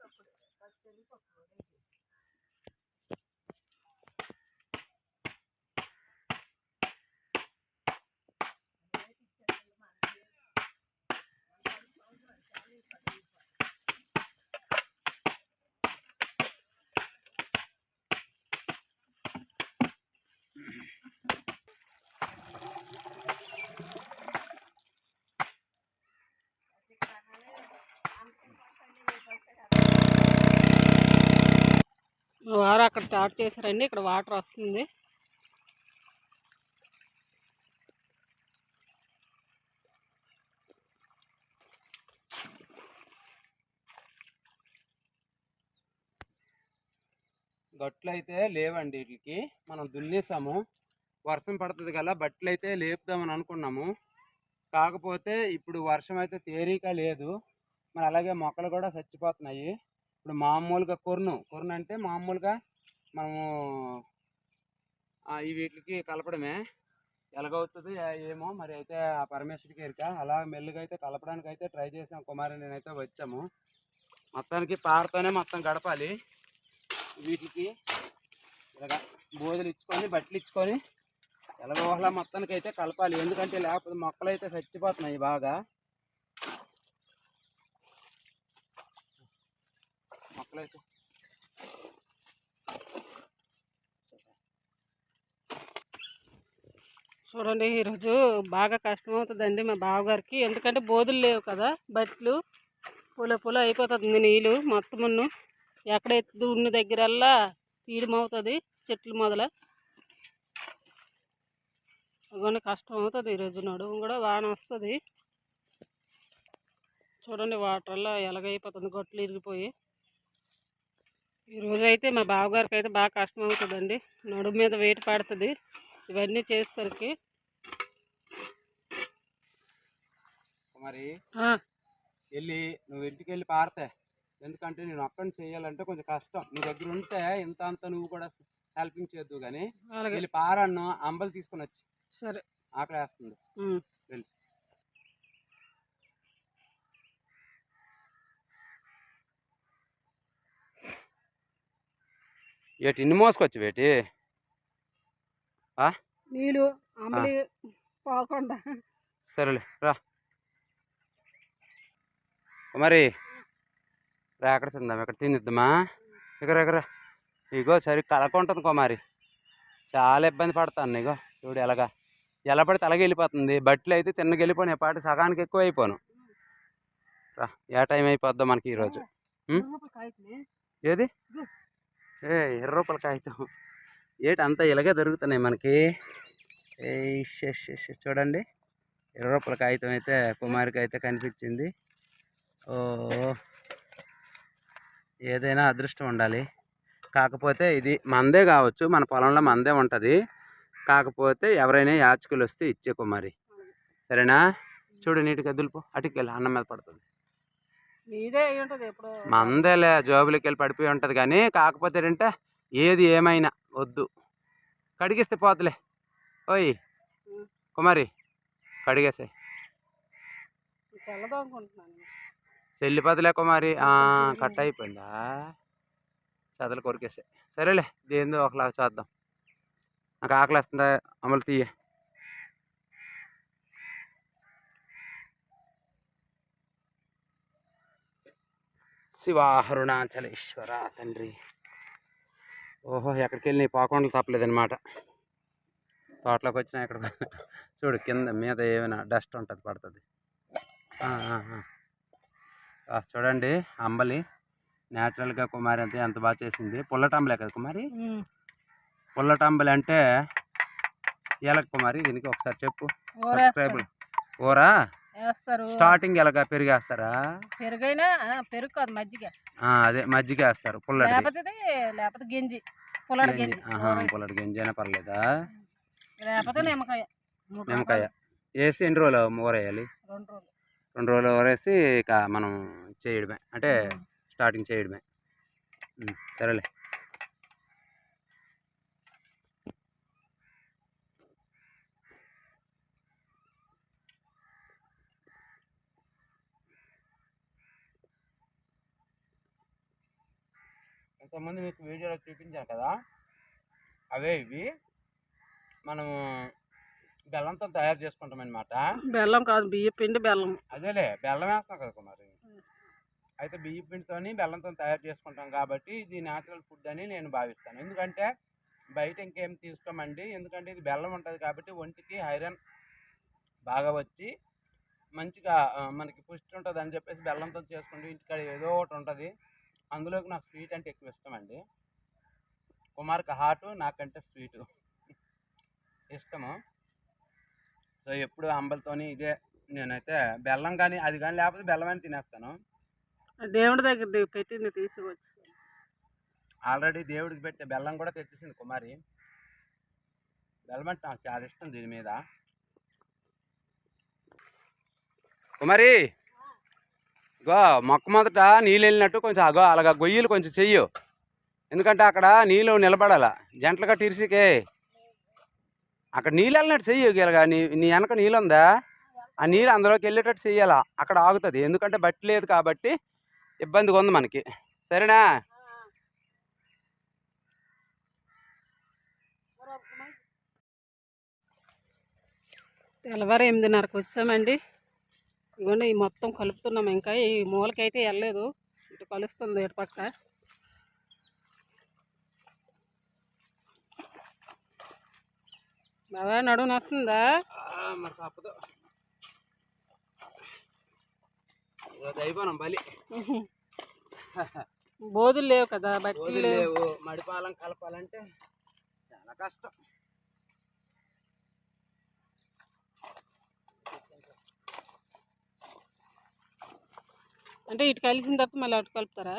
మా ఎవరో అక్కడ స్టార్ట్ చేశారండి. ఇక్కడ వాటర్ వస్తుంది. గట్లు అయితే లేవండి వీటికి మనం దున్నేసాము. వర్షం పడుతుంది కదా బట్టలు అయితే లేపుదామని అనుకున్నాము. కాకపోతే ఇప్పుడు వర్షం అయితే తేరిక లేదు. మరి అలాగే మొక్కలు కూడా చచ్చిపోతున్నాయి. ఇప్పుడు మామూలుగా కొర్ను. కొర్ను అంటే మామూలుగా మనము ఈ వీటికి కలపడమే. ఎలాగవుతుంది ఏమో మరి అయితే ఆ పరమేశ్వరికి ఎరిక. అలా మెల్లుగా అయితే కలపడానికి అయితే ట్రై చేసాం కుమారి నేనైతే వచ్చాము. మొత్తానికి పారతోనే మొత్తం గడపాలి. వీటికి ఇలాగ బోధలు ఇచ్చుకొని బట్టలు ఇచ్చుకొని ఎలాగోహలా మొత్తానికి అయితే కలపాలి. ఎందుకంటే లేకపోతే మొక్కలు అయితే చచ్చిపోతున్నాయి బాగా. మొక్కలైతే చూడండి ఈరోజు బాగా కష్టం అవుతుందండి మా బావగారికి. ఎందుకంటే బోధులు లేవు కదా బట్లు పూల పూల అయిపోతుంది నీళ్ళు మొత్తమును. ఎక్కడ ఎత్తు ఉన్న దగ్గరల్లా తీయడమవుతుంది చెట్లు మొదల. అదిగోండి కష్టం అవుతుంది ఈరోజు నడుము కూడా వాన వస్తుంది. చూడండి వాటర్లో ఎలాగైపోతుంది గొట్లు ఇరిగిపోయి. ఈరోజు అయితే మా బావగారికి అయితే బాగా కష్టం అవుతుందండి నడుము మీద వేటు పడుతుంది. ఇవన్నీ చేసేసరికి మరి వెళ్ళి నువ్వు ఇంటికి వెళ్ళి పారతే ఎందుకంటే నేను ఒక్కడిని చేయాలంటే కొంచెం కష్టం. నీ దగ్గర ఉంటే ఇంత అంత నువ్వు కూడా హెల్పింగ్ చేద్దు కానీ వెళ్ళి పారన్ను అంబలు తీసుకొని వచ్చి. సరే. ఆకలి వేస్తుంది ఉమ్. వెళ్ళి. ఏటి ఇన్ని మోసుకొచ్చి వేటి నీళ్ళు అమలి పోకుండా. సరేలే రా. కుమారి రా ఎక్కడ తిందాం? ఎక్కడ తినిద్దామా ఎగర ఎగర ఇగో సరి కలకుంటుంది కుమారి చాలా ఇబ్బంది పడతాను ఇగో. చూడు ఎలాగా. ఎలా పడితే అలాగే వెళ్ళిపోతుంది. బట్టలు అయితే తిన్నగా వెళ్ళిపోను పాటి సగానికి ఎక్కువ అయిపోను. రా ఏ టైం అయిపోద్దో మనకి ఈరోజు? ఏది? ఏ ఇరవై రూపాయల కాగితం. ఏటి అంతా ఇలాగే దొరుకుతున్నాయి మనకి? చూడండి. ఇరవై రూపాయల కాగితం అయితే కుమారికి అయితే కనిపించింది. ఏదైనా అదృష్టం ఉండాలి. కాకపోతే ఇది మందే కావచ్చు. మన పొలంలో మందే ఉంటుంది. కాకపోతే ఎవరైనా యాచకులు వస్తే ఇచ్చే కుమారి సరేనా? చూడు నీటిగా దులుపు అటుకెళ్ళి. అన్నం మీద పడుతుంది. మందేలే. జోబులకి వెళ్ళి పడిపోయి ఉంటుంది కానీ కాకపోతే ఏంటంటే ఏది ఏమైనా వద్దు. కడిగిస్తే పోతులే. ఓయ్. కుమారి కడిగేసే కుమారి. ఆ, కట్ అయిపోయిందా చదలు కొరికేసే సరేలే దేందో ఒకలాగా చూద్దాం. నాకు ఆకలి వస్తుందా. అమలు తీయ. శివాహరుణాచలేశ్వర తండ్రి. ఓహో ఎక్కడికి వెళ్ళి పాకొండలు తప్పలేదన్నమాట. తోటలోకి వచ్చినా ఇక్కడ చూడు కింద మీద ఏమైనా డస్ట్ ఉంటుంది పడుతుంది. చూడండి అంబలి. న్యాచురల్గా కుమారి అంతే ఎంత బాగా చేసింది. పుల్లటంబలే కదా కుమారి? పుల్లటంబలి అంటే ఎలాగ కుమారి దీనికి ఒకసారి చెప్పు. వేస్తారు స్టార్టింగ్ ఎలాగ? పెరిగేస్తారా పెరుగైనా పెరుగు కాదు మజ్జిగ. అదే మజ్జిగ వేస్తారు పుల్లటి లేకపోతే గింజి పుల్లడి గంజి. గంజి. అయినా పర్లేదా? లేకపోతే నిమ్మకాయ. నిమ్మకాయ. వేసి ఎన్ని రోజులు ఊరేయాలి? రెండు రోజులు. రెండు రోజులు ఊరేసి ఇక మనం చేయడమే. అంటే స్టార్టింగ్ చేయడమే. సరేలే. ఇంతకుముందు మీకు వీడియోలో చూపించాను కదా? అవే ఇవి. మనము బెల్లంతో తయారు చేసుకుంటాం అనమాట బెల్లం కాదు బియ్య పిండి బెల్లం. అదేలే బెల్లం వేస్తాం కదా కుమారి. అయితే బియ్య పిండితోని బెల్లంతో తయారు చేసుకుంటాం కాబట్టి ఇది న్యాచురల్ ఫుడ్ అని నేను భావిస్తాను. ఎందుకంటే బయట ఇంకేం తీసుకోమండి. ఎందుకంటే ఇది బెల్లం ఉంటుంది కాబట్టి ఒంటికి ఐరన్ బాగా వచ్చి మంచిగా మనకి పుష్టి ఉంటుంది అని చెప్పేసి బెల్లంతో చేసుకుంటే ఇంటికాడ ఏదో ఒకటి ఉంటుంది. అందులోకి నాకు స్వీట్ అంటే ఎక్కువ ఇష్టం అండి. కుమార్కి హాటు నాకంటే స్వీటు ఇష్టము. సో ఎప్పుడు అంబలతోని ఇదే నేనైతే బెల్లం కానీ అది కానీ లేకపోతే బెల్లం అని తినేస్తాను దేవుడి దగ్గర పెట్టింది తీసుకొచ్చి. ఆల్రెడీ దేవుడికి పెట్టే బెల్లం కూడా తెచ్చేసింది కుమారి. బెల్లం అంటే నాకు చాలా ఇష్టం దీని మీద. కుమారి! గో మొక్క మొదట నీళ్ళు వెళ్ళినట్టు కొంచెం అగో అలాగా గొయ్యలు కొంచెం చెయ్యు. ఎందుకంటే అక్కడ నీళ్ళు నిలబడాల. జంటలుగా తీర్చికే అక్కడ నీళ్ళు వెళ్ళినట్టు చెయ్యి నీ నీ వెనక నీళ్ళు ఉందా ఆ నీళ్ళు అందులోకి వెళ్ళేటట్టు చెయ్యాలా? అక్కడ ఆగుతుంది. ఎందుకంటే బట్టి లేదు కాబట్టి ఇబ్బందిగా ఉంది మనకి. సరేనా? తెల్లవారు ఎనిమిదిన్నరకు వచ్చామండి. ఇదిగోండి ఈ మొత్తం కలుపుతున్నాం. ఇంకా ఈ మూలకైతే వెళ్ళలేదు. ఇటు కలుస్తుంది ఇటు పక్క. బాబా నడుము వస్తుందా ఆ, మరి తప్పదు. అయిపోయినాం బలి. బోధులు లేవు కదా రోజులు లేవు. మడిపాలం కలపాలంటే చాలా కష్టం. అంటే ఇటు కలిసిన తర్వాత మళ్ళీ అటు కలుపుతారా?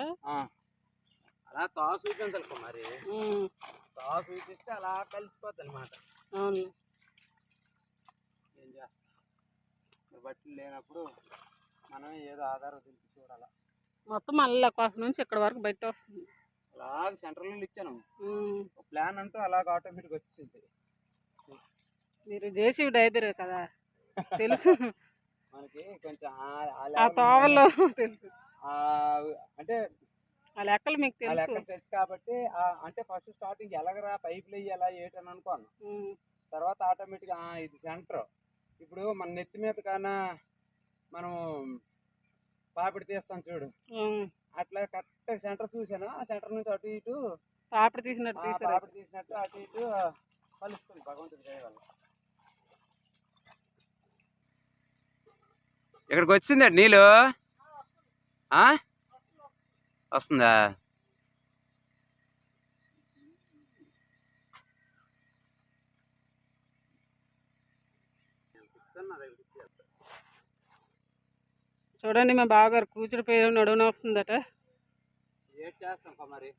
అలా తా సూచించాలి మరి. ఉమ్, తా సూచిస్తే అలా కలిసిపోద్ది అనమాట అవును. ఏం చేస్తా? బట్టలు లేనప్పుడు మనం ఏదో ఆధారం దింపి చూడాలి. మొత్తం మళ్ళీ కాస్త నుంచి ఇక్కడ వరకు బయట వస్తుంది. అలాగ సెంటర్లో ఇచ్చాను. ఒక ప్లాన్ అంటూ అలాగ ఆటోమేటిక్ వచ్చింది మీరు జేసీ డ్రైవర్ కదా. తెలుసు. మనకి కొంచెం ఆ- తోవలో తెలుసు. అంటే ఆ లెక్కలు మీకు ఆ తెలుసు. లెక్కలు తెలుసు కాబట్టి ఆ, అంటే ఫస్ట్ స్టార్టింగ్ ఎలాగరా పైపులు వేయాలా ఏటని అనుకోను. ఉమ్, తర్వాత ఆటోమేటిక్గా ఇది సెంటర్. ఇప్పుడు మన నెత్తి మీద కన్నా మనం పాపిడి తీస్తాం చూడు. ఉమ్. అట్లా కరెక్ట్ సెంటర్ చూసాను ఆ సెంటర్ నుంచి అటు ఇటు పాపడి తీసినట్టు ఆ తీసారు పాపిడి తీసినట్టు అటు ఇటు కలుస్తుంది భగవంతుడి దయ వల్ల. ఇక్కడికి వచ్చిందండి నీళ్ళు? ఆ? వస్తుందా చూడండి మా బావగారు కూర్చుని పోయి నడువున వస్తుందట ఏం చేస్తాం మరి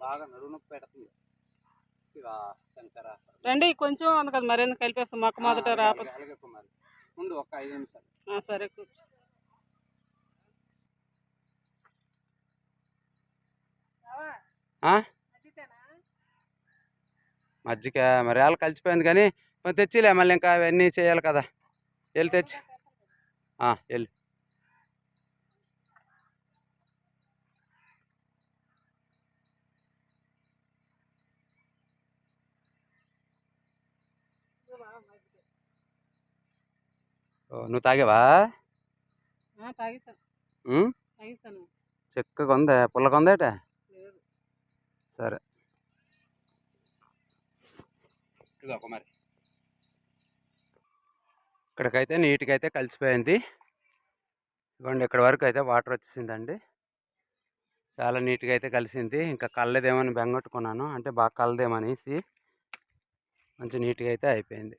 బాగా నడువు నొప్పి పెడుతుంది శివ శంకర రండి కొంచెం ఉంది కదా మరేందుకు కలిపేస్తాం మొక్క మొదట కుమారి ముందు ఒక ఐదు నిమిషాలు ఆ, సరే కూర్చో మజ్జిగ మరి వాళ్ళు కలిసిపోయింది కానీ తెచ్చిలే మళ్ళీ ఇంకా అవన్నీ చేయాలి కదా. వెళ్ళి తెచ్చి. వెళ్ళు నువ్వు తాగావా? చిక్కగా ఉందా? పుల్లగా లేదు సరే. కుమారి ఇక్కడికైతే నీట్గా అయితే కలిసిపోయింది. ఇదిగోండి ఇక్కడ వరకు అయితే వాటర్ వచ్చేసిందండి. చాలా నీట్గా అయితే కలిసింది. ఇంకా కళ్ళదేమని బెంగొట్టుకున్నాను. అంటే బాగా కలదేమనేసి మంచి నీట్గా అయితే అయిపోయింది.